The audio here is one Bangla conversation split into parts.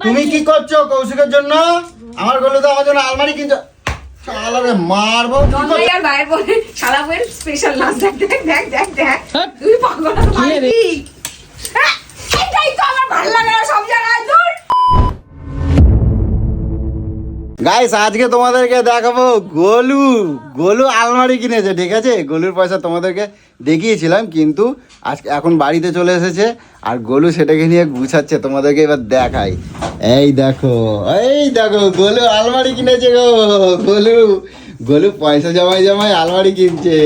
তুমি কি করছ কৌশিকের জন্য? আমার গলে তো আমার জন্য আলমারি কিনছো। মারবো আর বাইরে বলে শালা বইয়ের স্পেশাল নাচ। দেখ দেখ দেখ দেখ দেখ। হ্যাঁ? তুই পাগল না কি রে? মারবি? হ্যাঁ, তো আমার ভালো লাগে না সব জায়গায় গাইস আজকে তোমাদেরকে দেখাবো গোলু গোলু আলমারি কিনেছে, ঠিক আছে? গোলুর পয়সা তোমাদেরকে দেখিয়েছিলাম, কিন্তু আজকে এখন বাড়িতে চলে এসেছে, আর গোলু সেটাকে নিয়ে গুছাচ্ছে, তোমাদেরকে এবার দেখাই। এই দেখো এই দেখো, গোলু আলমারি কিনেছে গো, গোলু। গোলু পয়সা জমাই জমাই আলমারি কিনছে।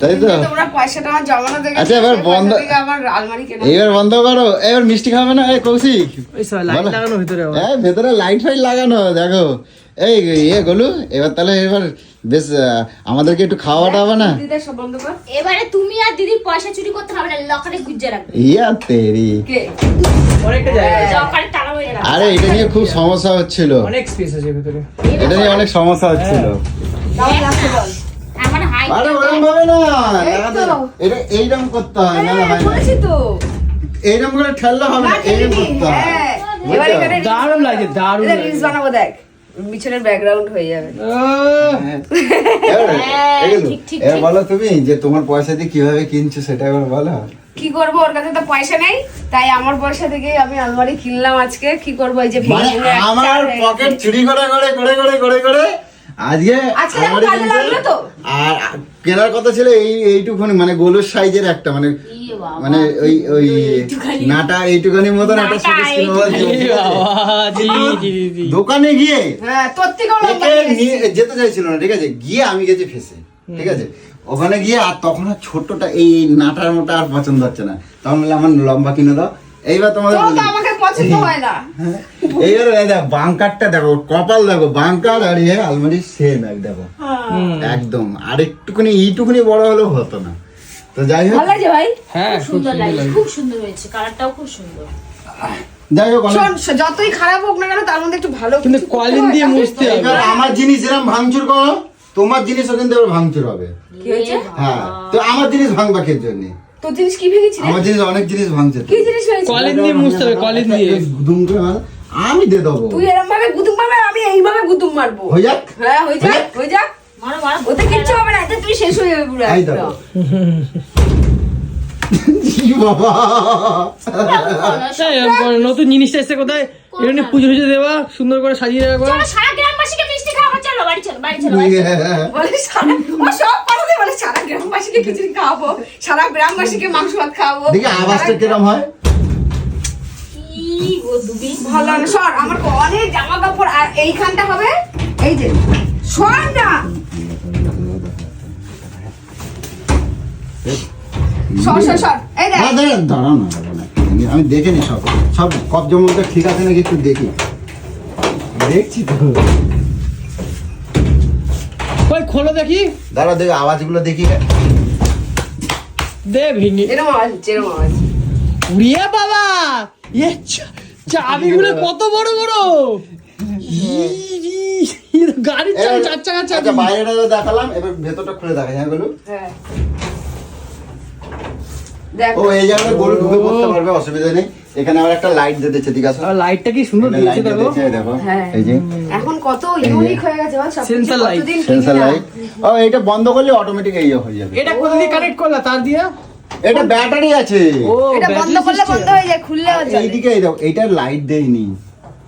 তাই তো। তোমরা পয়সাটা আমার জমানো দেখে আচ্ছা, এবার বন্ধ- আমার আলমারি কেনা। এইবার বন্ধ করো। এবার মিষ্টি খাবে না? এই কৌশিক। ওই সব লাইট লাগানো ভিতরে হ্যাঁ ভেতরে লাইট ফাইট লাগানো দেখো। এই ইয়ে গলু এবার তাহলে এবার বেশ আমাদেরকে একটু খাওয়া টাওয়া না? দিদিদের সব বন্ধ কর। এবারে তুমি আর দিদির পয়সা চুরি করতে হবে না লকারে গুজে রাখবে। ইয়া তেরি। হয়ে আরে এটা নিয়ে খুব সমস্যা হচ্ছিল। অনেক স্পেস আছে ভিতরে। এটা নিয়ে অনেক সমস্যা হচ্ছিল। আরে ওরকম ভাবে না। এটা এইরকম করতে হয় না হ্যাঁ, বলেছি তো। এইরকম করে ঠেললে হবে না এইরকম করতে হয়। হ্যাঁ। এবার এখানে দারুণ লাগছে দারুণ এটা রিলস বানাবো দেখ। পিছনের ব্যাকগ্রাউন্ড হয়ে যাবে। হ্যাঁ। এবার- হ্যাঁ। বলো তুমি যে তোমার পয়সা দিয়ে কীভাবে কিনছো সেটা এবার বলো। কি করব? ওর কাছে তো পয়সা নেই তাই আমার পয়সা থেকে আমি আলমারি কিনলাম আজকে। কি করব? এই যে মানে আমার হয়ে পকেট চুরি করে করে করে করে করে করে আজকে আজকে কাজে লাগল তো? কেনার কথা ছিল এই এইটুকুনি মানে গোলুর সাইজের একটা মানে ইয়ে মানে ওই ওই নাটা এইটুখানি মতন একটা জি, জি, জি, জি। দোকানে গিয়ে হ্যাঁ যেতে চাইছিল না ঠিক আছে? গিয়ে আমি গেছি ফেসে ঠিক আছে? ওখানে গিয়ে আর তখন আর ছোট্টটা এই নাটার মোটা আর পছন্দ হচ্ছে না। তখন বললাম আমার লম্বা কিনে দাও। এইবার তোমাদের তোর তো আমাকে পছন্দ হয় না। এইবার দেখো বাংকারটা দেখো কপাল দেখো বাংকার আর ইয়ে আলমারি সেম এক দেখো। একদম। আর একটুখানি এইটুকুনি বড় হলেও হতো না। তো যাই হোক। ভালো লাগছে ভাই? হ্যাঁ খুব খুব সুন্দর সুন্দর লাগছে লাগছে। খুব সুন্দর হয়েছে কালারটাও খুব সুন্দর। যাই হোক যতই খারাপ হোক না কেন তার মধ্যে একটু ভালো কিন্তু কলিন দিয়ে মুছতে হবে। আমার জিনিস এরকম ভাঙচুর করো তোমার জিনিসও কিন্তু এবার ভাঙচুর হবে। কি হয়েছে? হ্যাঁ। তো আমার জিনিস ভাঙবা কে জন্য? তোর জিনিস কি আমার জিনিস অনেক জিনিস ভাঙছে কি জিনিস ভেঙেছি কলিন দিয়ে মুছতে হবে কলিন দিয়ে। দুম করে মারো। আমি দিয়ে দেবো। তুই এরকম ভাবে গুতুম মারবে আমি এইভাবে গুতুম মারবো। হয়ে যাক। হ্যাঁ হয়ে যাক হয়ে যাক। মারো মারো ওতে কিচ্ছু হবে না এতে তুই শেষ হয়ে যাবে পুরো এই। দেখো। নতুন জিনিসটা এসে কোথায়? পুজো টুজো দেওয়া সুন্দর করে সাজিয়ে রাখা। চলো সারা গ্রামবাসীকে মিষ্টি খাওয়া চলো বাড়ি চলো বাড়ি চলো বাড়ি চলো। ও সব কথাতে বলে সারা গ্রামবাসীকে খিচুড়ি খাওয়াবো সারা গ্রামবাসীকে মাংস ভাত খাওয়াবো। দেখি আওয়াজটা কিরম হয়। কি গো দুবি ভালো না। সর আমার অনেক জামা কাপড় আর এইখানটা হবে এই যে সর না সর সর সর এই দেখ। দাঁড়াও না আমি- আমি দেখে নি সব। সব কব জমলটা ঠিক আছে নাকি একটু দেখি। দেখছি তো। ওই খোলো দেখি। দাঁড়া দেখি আওয়াজগুলো দেখি। দে ভেঙে এরম আওয়াজ হচ্ছে এরম আওয়াজ। উড়িয়ে বাবা! এ চাবিগুলো কত বড় বড়? ই, ই, ই, গাড়ির চাবি চার চাকার চাবি। আচ্ছা বাইরেটা দেখালাম এবার ভেতরটা খুলে দেখা হ্যাঁ বলুন হ্যাঁ। দেখ। ও এই জায়গাটা গরু ঢুকে পড়তে পারবে অসুবিধা নেই। এখানে আবার একটা লাইট দিয়ে দিচ্ছে ঠিক আছে? লাইটটা কি সুন্দর দিয়েছে দেখো? দিচ্ছে, দেখো হ্যাঁ। এই যে। এখন কত ইউনিক হয়ে গেছে সব Sensor light, কতদিন লাইট ও এটা বন্ধ করলে অটোমেটিক এই হয়ে যাবে। এটা কোথা দিয়ে কানেক্ট করলা তার দিয়ে? এটা ব্যাটারি আছে। ও এটা বন্ধ করলে বন্ধ হয়ে যায় খুললে আর এইদিকে এই দেখো এইটার লাইট দেয়নি।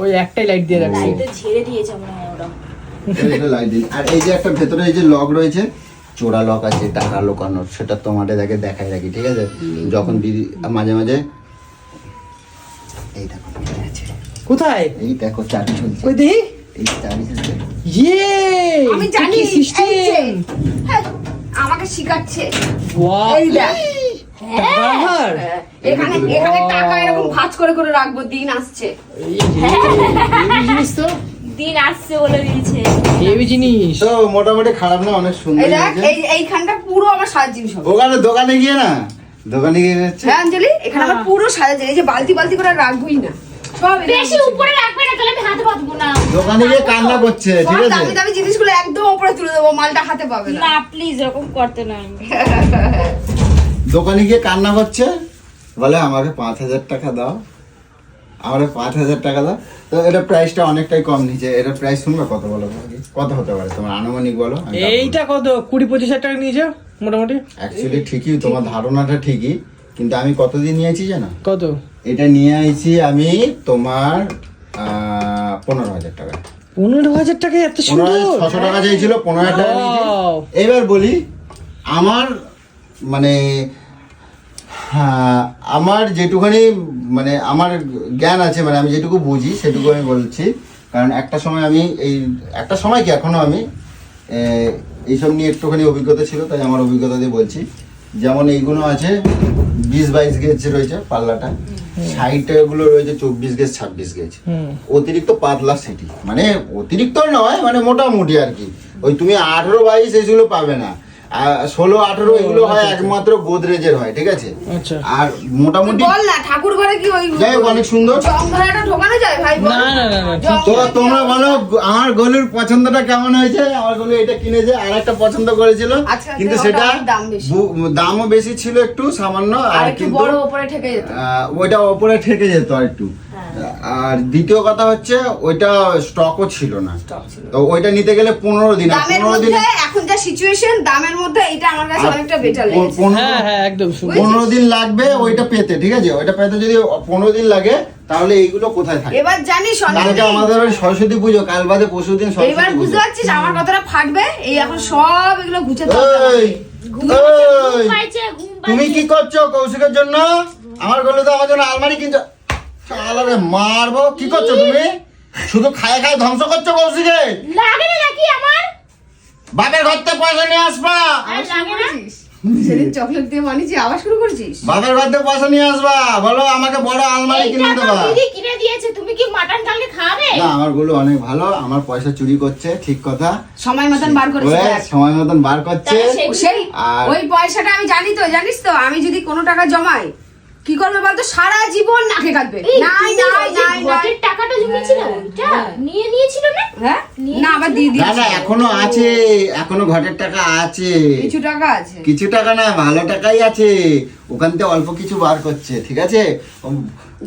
ওই একটাই লাইট দিয়ে রাখছে। লাইটটা ঝেড়ে দিয়েছে মনে হয় ওরা এটা লাইট দেয়নি আর এই যে একটা ভেতরে এই যে লক রয়েছে চোরা লক আছে টাকা লোকানোর সেটা তোমাদের আগে দেখাই রাখি ঠিক আছে? যখন দিদি মাঝে মাঝে এই দেখো আছে। কোথায়? এই দেখো চাবি চলছে। ওই দেখি এই চাবি চলছে। ইয়ে! আমি জানি সিস্টেম? হ্যাঁ, আমাকে শিখাচ্ছে। ওয়াও এই দেখ। হ্যাঁ, এখানে এখানে টাকা এরকম ভাঁজ করে করে রাখব দিন আসছে। জিনিস তো। দিন আসছে বলে দিয়েছে। হেভি জিনিস। তো মোটামুটি খারাপ না অনেক সুন্দর এই এই এইখানটা পুরো আমার সাজ জিনিস হবে। ওখানে দোকানে গিয়ে না দোকানে গিয়ে হচ্ছে হ্যাঁ অঞ্জলি এখানে আমার পুরো সাজা জিনিস। এই যে বালতি বালতি করে আর রাখবোই না। বেশি উপরে রাখবে না তাহলে আমি হাতে পাতবো না। দোকানে গিয়ে কান্না করছে সব ঠিক আছে? দামি জিনিসগুলো একদম উপরে তুলে দেবো মালটা হাতে পাবে না। না প্লিজ এরকম করতে নাই দোকানে গিয়ে কান্না করছে? বলে আমাকে পাঁচ হাজার টাকা দাও। আমার পাঁচ হাজার টাকা দাও। তো এটা প্রাইসটা অনেকটাই কম নিচে। এটার প্রাইস শুনবে কত বলো? কত হতে পারে? তোমার আনুমানিক বলো এইটা কত? কুড়ি পঁচিশ হাজার টাকা নিয়েছো মোটামুটি? অ্যাকচুয়ালি ঠিকই তোমার ধারণাটা ঠিকই কিন্তু আমি কতদিন নিয়েছি জানো? কত? এটা নিয়ে আইছি আমি তোমার পনেরো হাজার টাকা। পনেরো হাজার টাকা এত সুন্দর! ছশো টাকা চাইছিল পনেরো হাজার টাকা। এবার বলি আমার মানে হ্যাঁ, আমার যেটুখানি মানে আমার জ্ঞান আছে মানে আমি যেটুকু বুঝি সেটুকু আমি বলছি। কারণ একটা সময় আমি এই একটা সময় কি এখনও আমি এইসব নিয়ে একটুখানি অভিজ্ঞতা ছিল তাই আমার অভিজ্ঞতা দিয়ে বলছি। যেমন এইগুলো আছে বিশ বাইশ গেজ রয়েছে পাল্লাটা। সাইডটা এগুলো রয়েছে চব্বিশ গেজ ছাব্বিশ গেজ অতিরিক্ত পাতলা সেটি। মানে অতিরিক্ত নয় মানে মোটামুটি আর কি। ওই তুমি আঠেরো বাইশ এগুলো পাবে না। ষোলো আঠেরো এগুলো হয় একমাত্র গোদরেজের হয় ঠিক আছে? আচ্ছা। আর মোটামুটি বল না ঠাকুর ঘরে কি ওই যাই হোক অনেক সুন্দর। ঢোকানো যায় ভাই? না না না না তো তোমরা বলো আমার গলুর পছন্দটা কেমন হয়েছে? আমার গলু এটা কিনেছে আর একটা পছন্দ করেছিল। আচ্ছা, কিন্তু সেটা দামও বেশি ছিল একটু সামান্য আর একটু কিন্তু বড় ওপরে ঠেকে যেত। ওইটা ওপরে ঠেকে যেত আর একটু। আর দ্বিতীয় কথা হচ্ছে ওইটা স্টকও ছিল না। তো ওইটা নিতে গেলে পনেরো দিন পনেরো দিন এখন যা সিচুয়েশন দামের মধ্যে এটা আমার কাছে অনেকটা বেটার লেগেছে। হ্যাঁ হ্যাঁ একদম পনেরো দিন লাগবে ওইটা পেতে ঠিক আছে? ওইটা পেতে যদি পনেরো দিন লাগে তাহলে এইগুলো কোথায় থাকে? এবার জানিস কালকে আমাদের সরস্বতী পুজো কাল বাদে পরশু দিন এবার সরস্বতী বুঝতে পুজো পারছিস আমার কথাটা ফাটবে? এই এখন সব এগুলো গুছে এই, ঘুম এই, পাইছে ঘুম তুমি কি করছ কৌশিকের জন্য? আমার গলে তো আমার জন্য আলমারি কিনছো। চালারে মারবো? কি করছ তুমি? শুধু খায় খায় ধ্বংস করছ কৌশিকে লাগে না নাকি আমার? বাপের ঘর থেকে পয়সা নিয়ে আসবা। সেদিন চকলেট দিয়ে বানিয়েছি আবার শুরু করছিস বাপের ঘর থেকে পয়সা নিয়ে আসবা। বলো আমাকে বড় আলমারি কিনে দেবা। দিদি কিনে দিয়েছে তুমি কি মাটন কালকে খাবে? না আমারগুলো অনেক ভালো আমার পয়সা চুরি করছে ঠিক কথা। সময় মতন বার করেছি। সময় মতন বার করছে। সেই ওই পয়সাটা আমি জানি তো জানিস তো? আমি যদি কোনো টাকা জমাই কি করবে বলতো? সারা জীবন নাকে কাটবে। নাই নাই নাই নাই। টাকাটা জমিয়েছিল ওইটা নিয়ে নিয়েছিল না? হ্যাঁ? না আবার দিয়ে না দিয়েছি না এখনও আছে এখনও ঘটের টাকা আছে। কিছু টাকা আছে। কিছু টাকা না ভালো টাকাই আছে। ওখান থেকে অল্প কিছু বার করছে ঠিক আছে?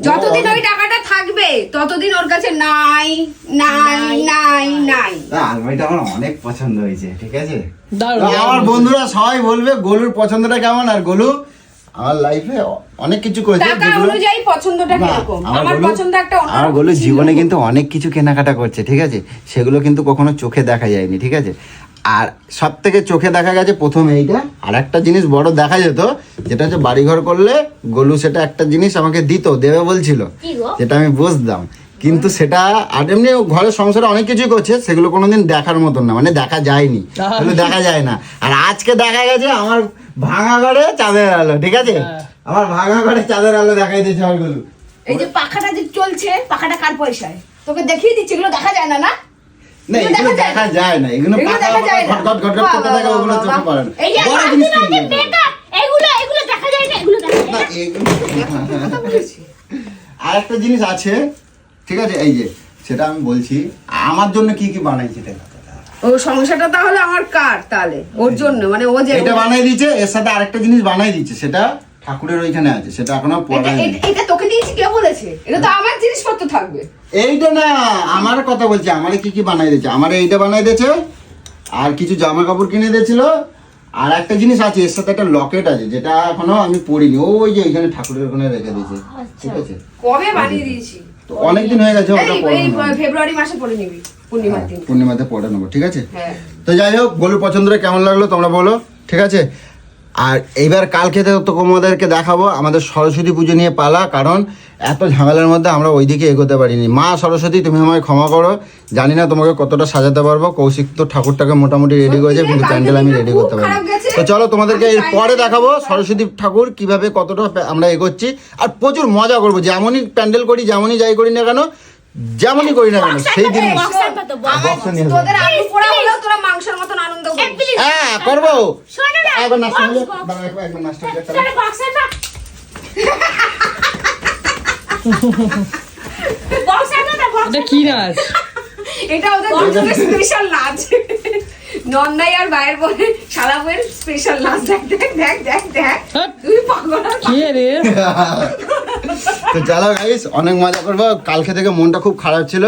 যতদিন ওই টাকাটা থাকবে ততদিন ওর কাছে নাই নাই নাই নাই আলমারিটা আমার অনেক পছন্দ হয়েছে ঠিক আছে? আমার বন্ধুরা সবাই বলবে গোলুর পছন্দটা কেমন? আর গোলু আমার লাইফে অনেক কিছু করেছে অনুযায়ী পছন্দটা কীরকম? আমার পছন্দ একটা অন্য আমার গোলু জীবনে কিন্তু অনেক কিছু কেনাকাটা করছে ঠিক আছে? সেগুলো কিন্তু কখনো চোখে দেখা যায়নি ঠিক আছে? আর সব থেকে চোখে দেখা গেছে প্রথম এইটা। আর একটা জিনিস বড় দেখা যেত যেটা হচ্ছে বাড়িঘর করলে গোলু সেটা একটা জিনিস আমাকে দিত দেবে বলছিল। যেটা আমি বুঝতাম। কিন্তু সেটা আর এমনি ঘরের সংসারে অনেক কিছুই করছে সেগুলো কোনোদিন দেখার মতন না মানে দেখা যায়নি। সেগুলো দেখা যায় না। আর আজকে দেখা গেছে আমার ভাঙা ঘরে চাঁদের আলো ঠিক আছে? হ্যাঁ। আমার ভাঙা ঘরে চাঁদের আলো দেখাই দিয়েছে আমার গোলু এই যে পাখাটা যে চলছে পাখাটা কার পয়সায়? তোকে দেখিয়ে দিচ্ছি এগুলো দেখা যায় না না? না এগুলো দেখা যায় না। এগুলো এগুলো পাকা দেখা যায় না। ঘট ঘট ঘট ঘট করতে থাকে ওগুলো চোখে পড়ে না। বড় জিনিস বালতি কিনতে। হবে। makeup, এগুলো এগুলো দেখা যায় না এগুলো দেখা যায় না, না আর একটা জিনিস আছে ঠিক আছে? এই যে সেটা আমি বলছি আমার জন্য কি কি বানাইছে এটা ও সংসারটা তাহলে আমার কার তাহলে? ওর জন্য মানে ও যে এটা বানাই দিয়েছে এর সাথে আরেকটা জিনিস বানাই দিচ্ছে সেটা ঠাকুরের ওইখানে আছে সেটা এখনও পড়ায়নি এটা- তোকে দিয়েছি কে বলেছে? এটা তো আমার জিনিসপত্র থাকবে। এইটা না আমার কথা বলছি আমারে কি কি বানাই দিয়েছে? আমার এইটা বানাই দিয়েছে আর কিছু জামা কাপড় কিনে দিয়েছিল আর একটা জিনিস আছে এর সাথে একটা লকেট আছে যেটা এখনও আমি পরিনি ওই যে এখানে ঠাকুরের ওখানে রেখে দিয়েছে ঠিক আছে? কবে বানিয়ে দিয়েছি? তো অনেকদিন হয়ে গেছে ওটা হয়নি। ফেব্রুয়ারি মাসে পড়ে নিবি দিন পূর্ণিমাতে পড়ে নেব ঠিক আছে? হ্যাঁ। তো যাই হোক গোলুর পছন্দটা কেমন লাগল তোমরা বলো ঠিক আছে? আর এইবার কালকে তো তোমাদেরকে দেখাবো আমাদের সরস্বতী পুজো নিয়ে পালা কারণ এত ঝামেলার মধ্যে আমরা ওই দিকে এগোতে পারিনি। মা সরস্বতী তুমি আমায় ক্ষমা করো জানি না তোমাকে কতটা সাজাতে পারব কৌশিক তো ঠাকুরটাকে মোটামুটি রেডি করেছে কিন্তু প্যান্ডেল আমি রেডি করতে পারি তো চলো তোমাদেরকে এর পরে দেখাবো সরস্বতী ঠাকুর কীভাবে কতটা আমরা এগোচ্ছি আর প্রচুর মজা করব যেমনই প্যান্ডেল করি যেমনই যাই করি না কেন যেমনই করি না কেন সেই দিন বক্সার মতো বক্স। বক্স নিয়ে আসব। তোদের আলু পোড়া হলেও তোরা মাংসের মতন আনন্দ করবি। হ্যাঁ করব। একবার। একবার-। এটা কি নাচ? এটা ওদের দুজনের স্পেশাল নাচ। নন্দাই আর বাইরের বলে শালা বইয়ের স্পেশাল নাচ। দেখ দেখ দেখ দেখ দেখ। হ্যাঁ। তুই পাগল। আর কে রে? তো চলো গাইস অনেক মজা করব। কালকে থেকে মনটা খুব খারাপ ছিল।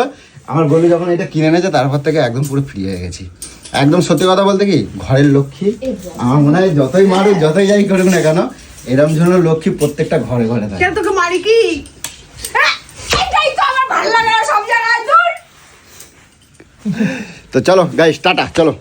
আমার গলু যখন এটা কিনে এনেছে তারপর থেকে একদম পুরো ফ্রি হয়ে গেছি। একদম সত্যি কথা বলতে কি ঘরের লক্ষ্মী আমার মনে হয় যতই মারুক যতই যাই করুক না কেন এরম জন্য লক্ষ্মী প্রত্যেকটা ঘরে ঘরে থাকে। তোকে মারি কি? হ্যাঁ, এটাই তো আমার ভালো লাগে সব জায়গায় দূর তো চলো গাইস টাটা চলো।